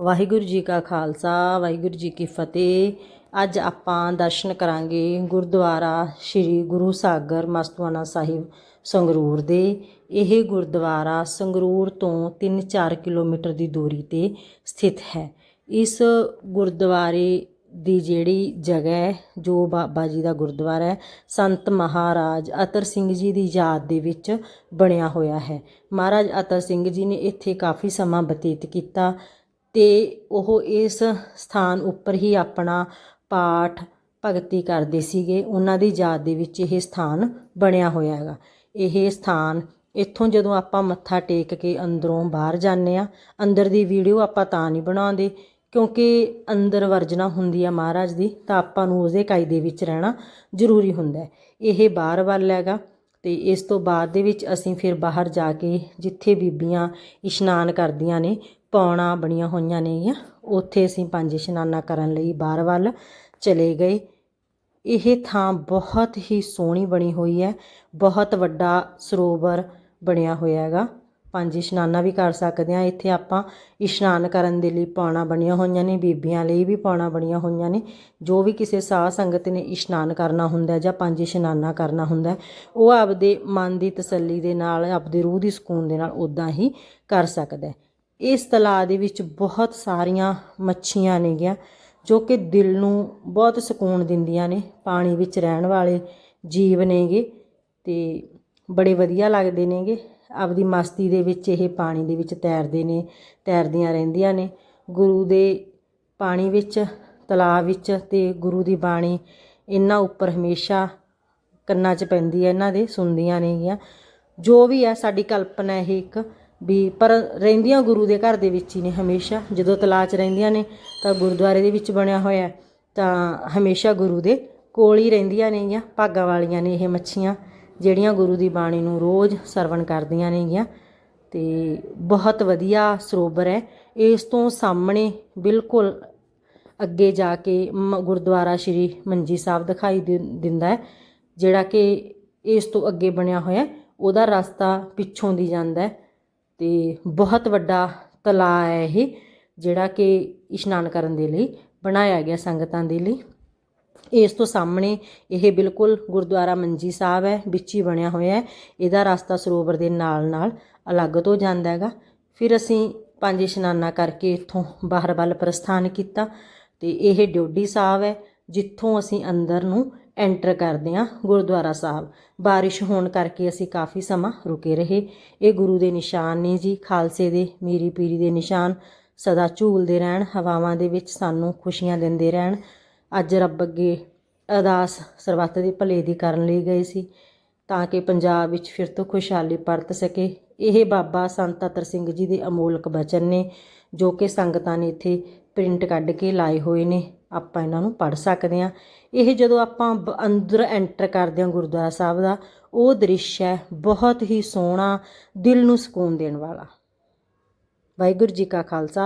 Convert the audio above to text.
ਵਾਹਿਗੁਰੂ ਜੀ ਕਾ ਖਾਲਸਾ, ਵਾਹਿਗੁਰੂ ਜੀ ਕੀ ਫਤਿਹ। ਅੱਜ ਆਪਾਂ ਦਰਸ਼ਨ ਕਰਾਂਗੇ ਗੁਰਦੁਆਰਾ ਸ੍ਰੀ ਗੁਰੂ ਸਾਗਰ ਮਸਤੂਆਣਾ ਸਾਹਿਬ ਸੰਗਰੂਰ ਦੇ। ਇਹ ਗੁਰਦੁਆਰਾ ਸੰਗਰੂਰ ਤੋਂ 3-4 ਕਿਲੋਮੀਟਰ ਦੀ ਦੂਰੀ ਤੇ ਸਥਿਤ ਹੈ। ਇਸ ਗੁਰਦੁਆਰੇ ਦੀ ਜਿਹੜੀ ਜਗ੍ਹਾ ਹੈ, ਜੋ ਬਾਬਾ ਜੀ ਦਾ ਗੁਰਦੁਆਰਾ ਹੈ, ਸੰਤ ਮਹਾਰਾਜ ਅਤਰ ਸਿੰਘ ਜੀ ਦੀ ਯਾਦ ਦੇ ਵਿੱਚ ਬਣਿਆ ਹੋਇਆ ਹੈ। ਮਹਾਰਾਜ ਅਤਰ ਸਿੰਘ ਜੀ ਨੇ ਇੱਥੇ ਕਾਫੀ ਸਮਾਂ ਬਤੀਤ ਕੀਤਾ। ਤੇ ਉਹ ਇਸ ਸਥਾਨ ਉੱਪਰ ਹੀ ਆਪਣਾ ਪਾਠ ਭਗਤੀ ਕਰਦੇ ਸੀਗੇ। ਉਹਨਾਂ ਦੀ ਯਾਦ ਦੇ ਵਿੱਚ ਇਹ ਸਥਾਨ ਬਣਿਆ ਹੋਇਆ ਹੈਗਾ। ਇਹ ਸਥਾਨ ਇੱਥੋਂ ਜਦੋਂ ਆਪਾਂ ਮੱਥਾ ਟੇਕ ਕੇ ਅੰਦਰੋਂ ਬਾਹਰ ਜਾਂਦੇ ਹਾਂ, ਅੰਦਰ ਦੀ ਵੀਡੀਓ ਆਪਾਂ ਤਾਂ ਨਹੀਂ ਬਣਾਉਂਦੇ, ਕਿਉਂਕਿ ਅੰਦਰ ਵਰਜਣਾ ਹੁੰਦੀ ਆ ਮਹਾਰਾਜ ਦੀ, ਤਾਂ ਆਪਾਂ ਨੂੰ ਉਸਦੇ ਕਾਇਦੇ ਵਿੱਚ ਰਹਿਣਾ ਜ਼ਰੂਰੀ ਹੁੰਦਾ ਇਹ ਬਾਹਰ ਵੱਲ ਹੈਗਾ। ਅਤੇ ਇਸ ਤੋਂ ਬਾਅਦ ਦੇ ਵਿੱਚ ਅਸੀਂ ਫਿਰ ਬਾਹਰ ਜਾ ਕੇ ਜਿੱਥੇ ਬੀਬੀਆਂ ਇਸ਼ਨਾਨ ਕਰਦੀਆਂ ਨੇ, ਪੌਣਾ ਬਣੀਆਂ ਹੋਈਆਂ ਨੇਗੀਆਂ ਉੱਥੇ ਅਸੀਂ ਪੰਜ ਇਸ਼ਨਾਨਾਂ ਕਰਨ ਲਈ ਬਾਹਰ ਵੱਲ ਚਲੇ ਗਏ। ਇਹ ਥਾਂ ਬਹੁਤ ਹੀ ਸੋਹਣੀ ਬਣੀ ਹੋਈ ਹੈ, ਬਹੁਤ ਵੱਡਾ ਸਰੋਵਰ ਬਣਿਆ ਹੋਇਆ ਹੈਗਾ। ਪੰਜ ਇਸ਼ਨਾਨਾ ਵੀ ਕਰ ਸਕਦੇ ਹਾਂ। ਇੱਥੇ ਆਪਾਂ ਇਸ਼ਨਾਨ ਕਰਨ ਦੇ ਲਈ ਪੌਣਾ ਬਣੀਆਂ ਹੋਈਆਂ ਨੇ, ਬੀਬੀਆਂ ਲਈ ਵੀ ਪੌਣਾ ਬਣੀਆਂ ਹੋਈਆਂ ਨੇ। ਜੋ ਵੀ ਕਿਸੇ ਸਾਧ ਸੰਗਤ ਨੇ ਇਸ਼ਨਾਨ ਕਰਨਾ ਹੁੰਦਾ ਜਾਂ ਪੰਜ ਇਸ਼ਨਾਨਾ ਕਰਨਾ ਹੁੰਦਾ, ਉਹ ਆਪਦੇ ਮਨ ਦੀ ਤਸੱਲੀ ਦੇ ਨਾਲ, ਆਪਦੇ ਰੂਹ ਦੀ ਸਕੂਨ ਦੇ ਨਾਲ ਉਦਾਂ ਹੀ ਕਰ ਸਕਦਾ ਇਸ ਤਲਾਅ ਦੇ ਵਿੱਚ ਬਹੁਤ ਸਾਰੀਆਂ ਮੱਛੀਆਂ ਨੇਗੀਆਂ, ਜੋ ਕਿ ਦਿਲ ਨੂੰ ਬਹੁਤ ਸਕੂਨ ਦਿੰਦੀਆਂ ਨੇ। ਪਾਣੀ ਵਿੱਚ ਰਹਿਣ ਵਾਲੇ ਜੀਵ ਨੇਗੇ ਤੇ ਬੜੇ ਵਧੀਆ ਲੱਗਦੇ ਨੇਗੇ। ਆਪਦੀ ਮਸਤੀ ਦੇ ਵਿੱਚ ਇਹ ਪਾਣੀ ਦੇ ਵਿੱਚ ਤੈਰਦੇ ਨੇ, ਤੈਰਦੀਆਂ ਰਹਿੰਦੀਆਂ ਨੇ। ਗੁਰੂ ਦੇ ਪਾਣੀ ਵਿੱਚ ਤਲਾਅ ਵਿੱਚ ਤੇ ਗੁਰੂ ਦੀ ਬਾਣੀ ਇਹਨਾਂ ਉੱਪਰ ਹਮੇਸ਼ਾ ਕੰਨਾਂ 'ਚ ਪੈਂਦੀ ਹੈ ਇਹਨਾਂ ਦੇ ਸੁਣਦੀਆਂ ਨੇਗੀਆਂ ਜੋ ਵੀ ਹੈ ਸਾਡੀ ਕਲਪਨਾ ਇਹ ਇੱਕ ਵੀ ਪਰ ਰਹਿੰਦੀਆਂ ਗੁਰੂ ਦੇ ਘਰ ਦੇ ਵਿੱਚ ਹੀ ਨੇ ਹਮੇਸ਼ਾ। ਜਦੋਂ ਤਲਾਅ 'ਚ ਰਹਿੰਦੀਆਂ ਨੇ, ਤਾਂ ਗੁਰਦੁਆਰੇ ਦੇ ਵਿੱਚ ਬਣਿਆ ਹੋਇਆ, ਤਾਂ ਹਮੇਸ਼ਾ ਗੁਰੂ ਦੇ ਕੋਲ ਹੀ ਰਹਿੰਦੀਆਂ ਨੇਗੀਆਂ ਭਾਗਾਂ ਵਾਲੀਆਂ ਨੇ ਇਹ ਮੱਛੀਆਂ। ਜਿਹੜੀਆਂ ਗੁਰੂ ਦੀ ਬਾਣੀ ਨੂੰ ਰੋਜ਼ ਸਰਵਣ ਕਰਦੀਆਂ ਨੇਗੀਆਂ ਤੇ ਬਹੁਤ ਵਧੀਆ ਸਰੋਵਰ ਹੈ। ਇਸ ਤੋਂ ਸਾਹਮਣੇ ਬਿਲਕੁਲ ਅੱਗੇ ਜਾ ਕੇ ਮ- ਗੁਰਦੁਆਰਾ ਸ਼੍ਰੀ ਮੰਜੀ ਸਾਹਿਬ ਦਿਖਾਈ ਦੇ- ਦਿੰਦਾ ਹੈ, ਜਿਹੜਾ ਕਿ ਇਸ ਤੋਂ ਅੱਗੇ ਬਣਿਆ ਹੋਇਆ ਉਹਦਾ ਰਸਤਾ ਪਿੱਛੋਂ ਦੀ ਜਾਂਦਾ ਹੈ ਤੇ ਬਹੁਤ ਵੱਡਾ ਤਲਾਅ ਹੈ ਇਹ, ਜਿਹੜਾ ਕਿ ਇਸ਼ਨਾਨ ਕਰਨ ਦੇ ਲਈ, ਬਣਾਇਆ ਗਿਆ ਸੰਗਤਾਂ ਦੇ ਲਈ। ਇਸ ਤੋਂ ਸਾਹਮਣੇ ਇਹ ਬਿਲਕੁਲ ਗੁਰਦੁਆਰਾ ਮੰਜੀ ਸਾਹਿਬ ਹੈ, ਵਿੱਚ ਹੀ ਬਣਿਆ ਹੋਇਆ ਹੈ। ਇਹਦਾ ਰਸਤਾ ਸਰੋਵਰ ਦੇ ਨਾਲ ਨਾਲ ਅਲੱਗ ਤੋਂ ਜਾਂਦਾ ਹੈਗਾ। ਫਿਰ ਅਸੀਂ ਪੰਜ ਇਸ਼ਨਾਨਾਂ ਕਰਕੇ ਇੱਥੋਂ ਬਾਹਰ ਵੱਲ ਪ੍ਰਸਥਾਨ ਕੀਤਾ ਤੇ ਇਹ ਡਿਓਡੀ ਸਾਹਿਬ ਹੈ, ਜਿੱਥੋਂ ਅਸੀਂ ਅੰਦਰ ਨੂੰ ਐਂਟਰ ਕਰਦੇ ਹਾਂ ਗੁਰਦੁਆਰਾ ਸਾਹਿਬ। ਬਾਰਿਸ਼ ਹੋਣ ਕਰਕੇ ਅਸੀਂ ਕਾਫੀ ਸਮਾਂ ਰੁਕੇ ਰਹੇ। ਇਹ ਗੁਰੂ ਦੇ ਨਿਸ਼ਾਨ ਨੇ ਜੀ, ਖਾਲਸੇ ਦੇ ਮੀਰੀ ਪੀਰੀ ਦੇ ਨਿਸ਼ਾਨ, ਸਦਾ ਝੂਲਦੇ ਰਹਿਣ, ਹਵਾਵਾਂ ਦੇ ਵਿੱਚ ਸਾਨੂੰ ਖੁਸ਼ੀਆਂ ਦਿੰਦੇ ਰਹਿਣ ਅੱਜ ਰੱਬ ਅੱਗੇ ਅਰਦਾਸ ਸਰਬੱਤ ਦੇ ਭਲੇ ਦੀ ਕਰਨ ਲਈ ਗਏ ਸੀ, ਤਾਂ ਕਿ ਪੰਜਾਬ ਵਿੱਚ ਫਿਰ ਤੋਂ ਖੁਸ਼ਹਾਲੀ ਪਰਤ ਸਕੇ। ਇਹ ਬਾਬਾ ਸੰਤ ਅਤਰ ਸਿੰਘ ਜੀ ਦੇ ਅਮੋਲਕ ਬਚਨ ਨੇ, ਜੋ ਕਿ ਸੰਗਤਾਂ ਨੇ ਇੱਥੇ ਪ੍ਰਿੰਟ ਕੱਢ ਕੇ ਲਾਏ ਹੋਏ ਨੇ। ਆਪਾਂ ਇਹਨਾਂ ਨੂੰ ਪੜ੍ਹ ਸਕਦੇ ਹਾਂ। ਇਹ ਜਦੋਂ ਆਪਾਂ ਬ- ਅੰਦਰ ਐਂਟਰ ਕਰਦੇ ਹਾਂ ਗੁਰਦੁਆਰਾ ਸਾਹਿਬ ਦਾ, ਉਹ ਦ੍ਰਿਸ਼ ਹੈ ਬਹੁਤ ਹੀ ਸੋਹਣਾ, ਦਿਲ ਨੂੰ ਸਕੂਨ ਦੇਣ ਵਾਲਾ। ਵਾਹਿਗੁਰੂ ਜੀ ਕਾ ਖਾਲਸਾ।